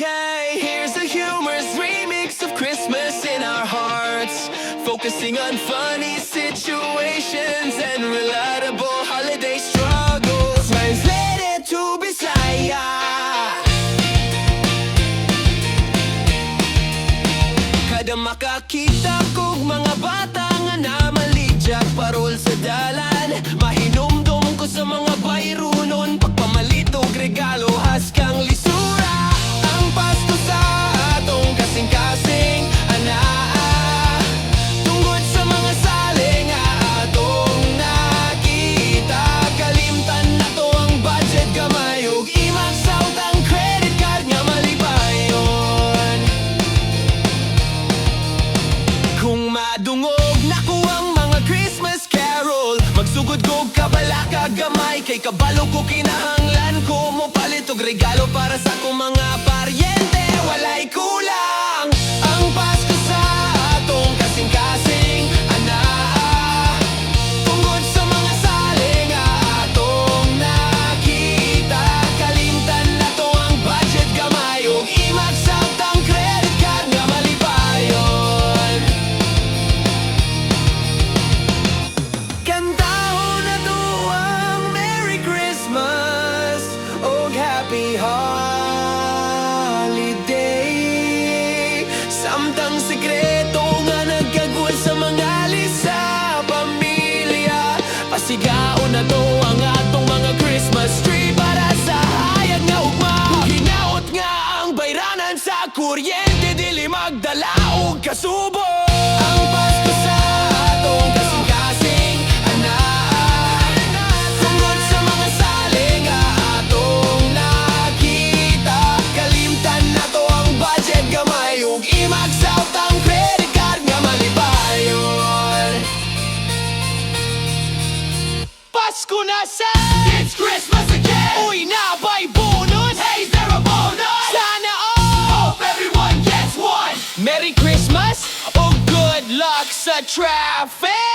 Okay, here's a humorous remix of Christmas in our hearts. Focusing on funny situations and relatable holiday struggles. Translated to Bisaya. Kada makakita kong mga bata Magsugod ko kabala kagamay Kay kabalo ko kinahanglan ko. Mo palit regalo para sa akong mga paryente Happy Holiday. Samtang sekreto nga nagkagwal sa mga lisa Pamilya. Pasigaon na to ang atong mga Christmas tree Para sa hayag nga ugma Hinaot nga ang bayranan sa kuryente Dili magdala og kasubo Pasko na sa It's Christmas again. Uy na ba'y bonus? Hey, is there a bonus? Sana all Hope everyone gets one. Merry Christmas. O good luck sa traffic